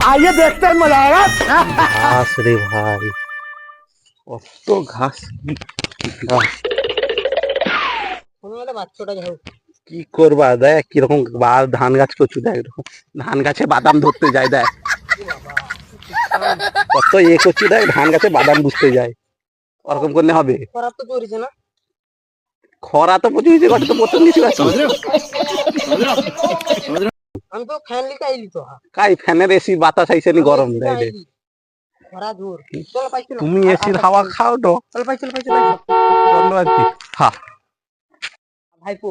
আইয়ে দেখতে মজা আয়গা ঘাস রে ভাই অত ঘাস কি করবা দেখ কীরকম ধান গাছ দেখ ধান গাছে বাদাম ধরতে যায় দেখ কত এ করছি দেখ ধান গাছে বাদাম বুঝতে যায় ওরকম করলে হবে খরা তো প্রচুর হয়েছে তো প্রথম কিছু আমি তো ফ্যান লিতে আইলি তো কাই ফ্যানের এসি বাতাস আইছে নি গরম রে ভরা জোর চল পাইছিল তুমি এসির হাওয়া খাও তো চল পাইছিল পাইছিল চল চলো আর কি হ্যাঁ ভাইপো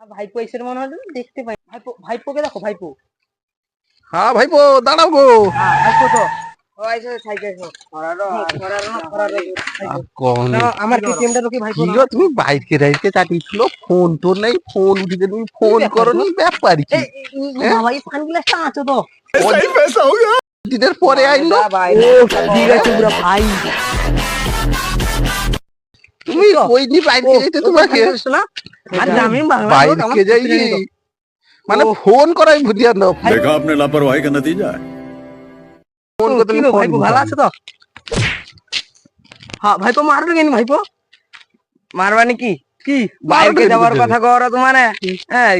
ভাইপো এসের মনে হলো দেখতে পাই ভাইপো ভাইপোকে দেখো ভাইপো হ্যাঁ ভাইপো দাঁড়াও গো হ্যাঁ ভাইপো তো তুমি তোমাকে? মানে ফোন করাই ভুলিয়া নাও। দেখা আপনি লাপরওয়াহি কা নতিজা ভাইপো ভালো আছে তো? হ্যাঁ ভাইপো মারবে কেন ভাইপো? মারবানি কি? কি? বাইরে যাওয়ার কথা কর তোমার। হ্যাঁ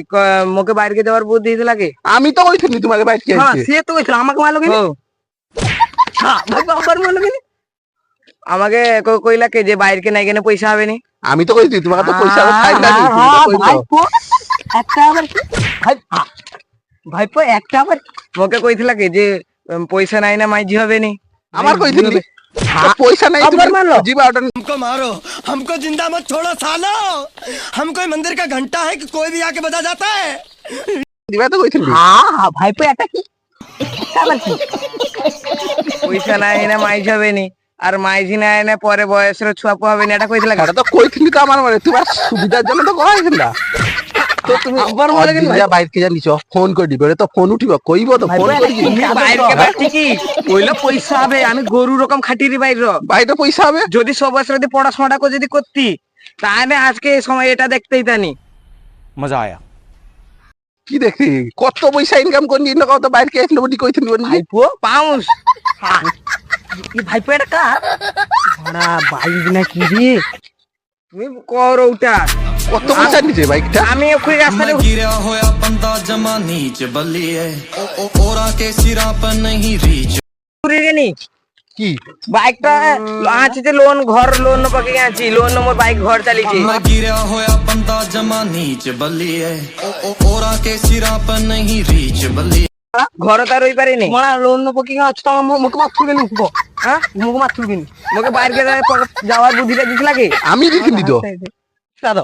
মোকে বাইরে যাওয়ার বুদ্ধি দিতে লাগে আমি তো তোমাকে হ্যাঁ সে তো কইছিল আমাকে মারলো কেন? হ্যাঁ ভাইপো আবার মারলো কেন? আমাকে কইলা কে যে বাইরে নাই কেন পয়সা হবে নি? আমি তো কইছি তোমাকে তো পয়সা না ভাইপো একটা আবার কি? ভাই ভাইপো একটা আবার মোকে কইছিল কি যে পয়সা নাই না মাইজি হবে নি আমার কইছিনি পয়সা নাই আবার তুমি মারলো? জিবা ওটা हमको मारो हमको जिंदा मत छोड़ो सालो हम कोई मंदिर का घंटा है कि कोई भी आके बजा जाता है দিবা তো কইছিনি হ্যাঁ হ্যাঁ, ভাইপো একটা কি একটা আবার কি পয়সা নাই না মাইজি হবে নি আর মাইজি নাই না পরে বয়সের ছুয়াপু হবে না এটা কইছিল এটা তো কইছিনি তো আমার মানে তোমার সুবিধার জন্য তো করা হয়েছিল না তো তুমি আবার মজা কেন ভাই বাইরে কে জানিছো? ফোন করে দিবে। তো ফোন উঠিব? কইব তো ফোন করে দিবি। বাইরে কে বাটি কি কইলা পয়সা হবে আমি গরু রকম খাটিরি বাইর বাইরে পয়সা হবে? যদি সব বছর পড়াশোনাটা করে যদি করতি তাহলে আজকে এই সময় এটা দেখতেই তানি মজা আয়া। কি দেখি কত পয়সা ইনকাম করলি না কত এটা কার? বড়া বাইক না কি তুমি করো ওটা। কত পয়সা নিছে বাইকটা আমি ওই রাস্তাতে मैं गिरा होया बंदा जमा नीच बलिए ओ ओ ओरा के सिरा पर नहीं रीच ঘুরে গেনি কি বাইকটা আছে যে লোন ঘর লোন পাকে আছি লোন মোর বাইক ঘর চালিয়েছি मैं गिरा होया बंदा जमा नीच बलिए ओ ओ ओरा के सिरा पर नहीं रीच बलिए ঘর তার ওই পারিনি মোরা লোন পাকে আছে তো আমার মুখে মাথা তুলবে নিব হ্যাঁ মুখে মাথা তুলবে মুখে বাইরে যাওয়ার বুদ্ধিটা দিছিল কি আমি দেখিনি তো দাদা